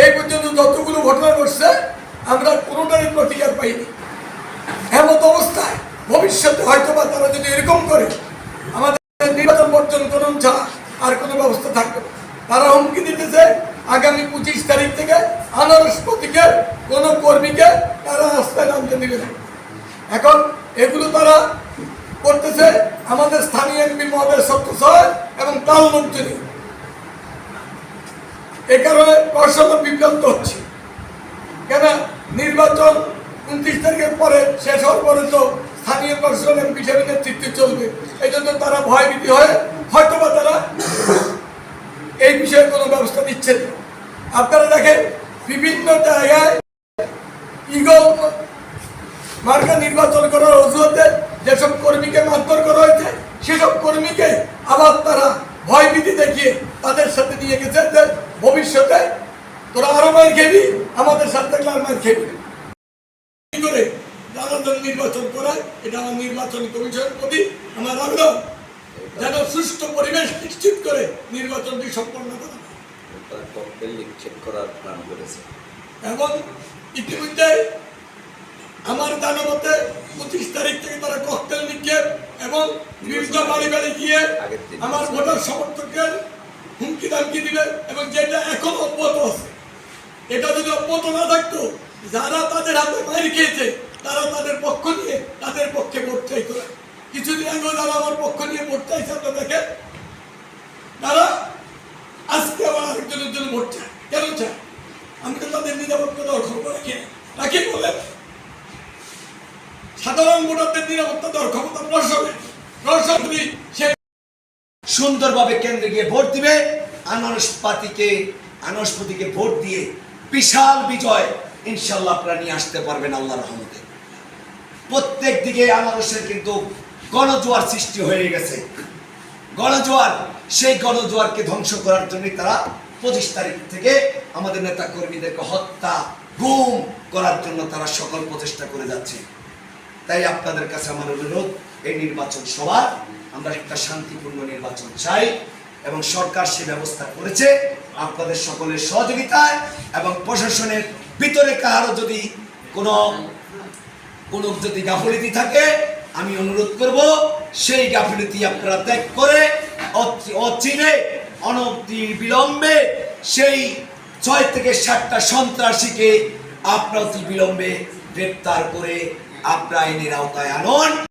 এই পর্যন্ত যতগুলো ঘটনা ঘটছে, আমরা কোনোটারই প্রতিকার পাইনি। এমত অবস্থায় ভবিষ্যতে হয়তো বা তারা যদি এরকম করে, আমাদের নির্বাচন বর্জন করুন ছাড়া আর কোনো ব্যবস্থা থাকবে। তারা হুমকি দিতেছে, আগামী পঁচিশ তারিখ থেকে আনারস প্রতীকের কোনো কর্মীকে তারা রাস্তায় নামতে দিবে না। এখন এগুলো তারা করতেছে আমাদের স্থানীয় এমপি মহোদয় সত্য এবং তাল মুক্তি এ কারণে প্রশাসন বিভ্রান্ত হচ্ছে। কেন? নির্বাচন উনত্রিশ তারিখের পরে শেষ হওয়ার পরে তো স্থানীয় প্রশাসন এমপি হিসেবে নেতৃত্বে চলবে। এই জন্য তারা ভয়ভীতি হয়ে হয়তো বা তারা এই বিষয়ে কোনো ব্যবস্থা নিচ্ছে না। আপনারা দেখেন, বিভিন্ন জায়গায় ইগল মার্কা নির্বাচন করার অজুহাতে যেসব কর্মীকে মারধর করা হয়েছে, সেসব কর্মীকে আবার তারা ভয়ভীতি দেখিয়ে তাদের সাথে নিয়ে গেছে। ভবিষ্যতে তোরা আরও মার খেবি আমাদের সাথে থাকলে আর মার খেবি করে যেন নির্বাচন করায় এটা আমার নির্বাচন কমিশনের প্রতি আমার আগ্রহ যেন সুষ্ঠু পরিবেশ নিশ্চিত করে নির্বাচনটি সম্পন্ন করা। তারা করার প্ল্যান করেছে এবং ইতিমধ্যে আমার জানা মতে পঁচিশ তারিখ থেকে তারা ককটেল নিক্ষেপ এবং বিভিন্ন বাড়ি বাড়ি গিয়ে আমার ভোটার সমর্থকদের দামকি দিবে এবং যেটা এখন অব্যাহত আছে, এটা যদি অব্যাহত না থাকতো, যারা তাদের হাতে মারি খেয়েছে, তারা তাদের পক্ষ নিয়ে, তাদের পক্ষে ভোট না। কিছুদিন আগে যারা আমার পক্ষ নিয়ে ভোট চাইছে আপনারা দেখেন, তারা আজকে আবার আরেকজনের জন্য ভোট চায় কেন চায় আমি তো তাদের নিরাপত্তা খবর রাখি না। রাখি বলেন সাধারণ ভোটারদের নিরাপত্তা দেওয়ার ক্ষমতা প্রশাসনের প্রশাসন সুন্দরভাবে কেন্দ্রে গিয়ে ভোট দিবে আনারস পাতিকে আনারস ভোট দিয়ে বিশাল বিজয় ইনশাল্লাহ আপনারা নিয়ে আসতে পারবেন আল্লাহ রহমতে। প্রত্যেক দিকে আনারসের কিন্তু গণজোয়ার সৃষ্টি হয়ে গেছে। গণজোয়ার, সেই গণজোয়ারকে ধ্বংস করার জন্য তারা পঁচিশ তারিখ থেকে আমাদের নেতা কর্মীদেরকে হত্যা, গুম করার জন্য তারা সকল প্রচেষ্টা করে যাচ্ছে। তাই আপনাদের কাছে আমার অনুরোধ, এই নির্বাচন সবার আমরা একটা শান্তিপূর্ণ নির্বাচন চাই। এবং সরকার সে ব্যবস্থা করেছে আপনাদের সকলের সহযোগিতায় এবং প্রশাসনের ভিতরে কারও যদি কোনো কোনো যদি গাফিলতি থাকে, আমি অনুরোধ করব, সেই গাফিলতি আপনারা ত্যাগ করে অচি- অচিরে অনবধি বিলম্বে সেই ছয় থেকে সাতটা সন্ত্রাসীকে আপনারা অতি বিলম্বে গ্রেপ্তার করে আপনারা আইনের আওতায় আনুন।